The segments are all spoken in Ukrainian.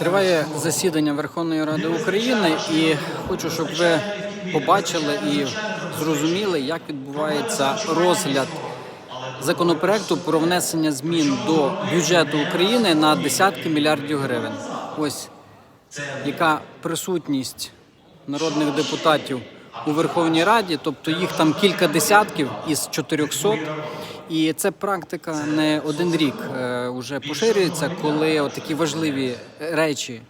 Триває засідання Верховної Ради України, і хочу, щоб ви побачили і зрозуміли, як відбувається розгляд законопроекту про внесення змін до бюджету України на десятки мільярдів гривень. Ось яка присутність народних депутатів у Верховній Раді, тобто їх там кілька десятків із 400. І це практика не один рік е, уже поширюється, коли такі важливі речі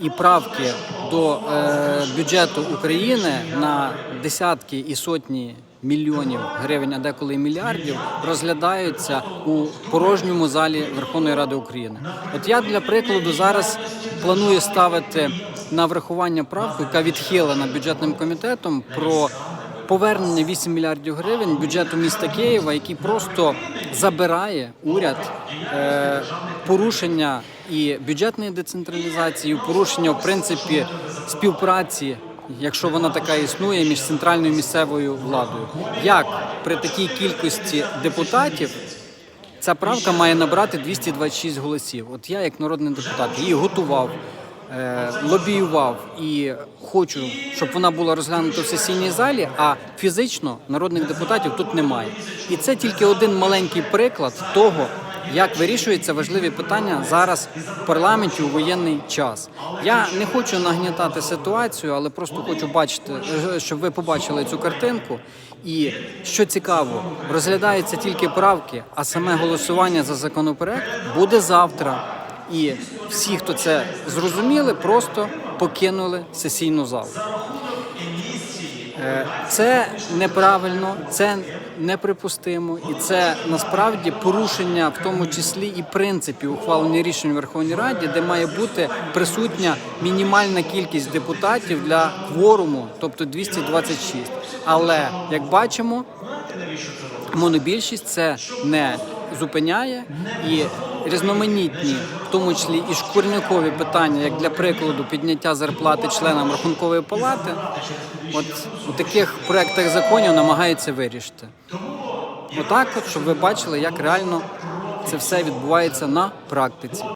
і правки до е, бюджету України на десятки і сотні мільйонів гривень, а деколи мільярдів, розглядаються у порожньому залі Верховної Ради України. От я для прикладу зараз планую ставити на врахування правку, яка відхилена бюджетним комітетом про повернення 8 мільярдів гривень бюджету міста Києва, який просто забирає уряд е, порушення і бюджетної децентралізації, і порушення в принципі співпраці. Якщо вона така існує між центральною і місцевою владою, як при такій кількості депутатів ця правка має набрати 226 голосів? От я, як народний депутат, її готував, лобіював і хочу, щоб вона була розглянута в сесійній залі, а фізично народних депутатів тут немає. І це тільки один маленький приклад того, як вирішуються важливі питання зараз в парламенті у воєнний час. Я не хочу нагнітати ситуацію, але просто хочу бачити, е, щоб ви побачили цю картинку. І що цікаво, розглядаються тільки правки, а саме голосування за законопроект буде завтра. І всі, хто це зрозуміли, просто покинули сесійну залу. Е, Це неправильно, це неприпустимо, і це насправді порушення, в тому числі і принципів ухвалення рішень у Верховній Раді, де має бути присутня мінімальна кількість депутатів для кворуму, тобто 226. Але як бачимо, монобільшість це не зупиняє і різноманітні, в тому числі і шкурникові питання, як для прикладу підняття зарплати членам рахункової палати, от у таких проектах законів намагається вирішити. Отак, от, щоб ви бачили, як реально це все відбувається на практиці.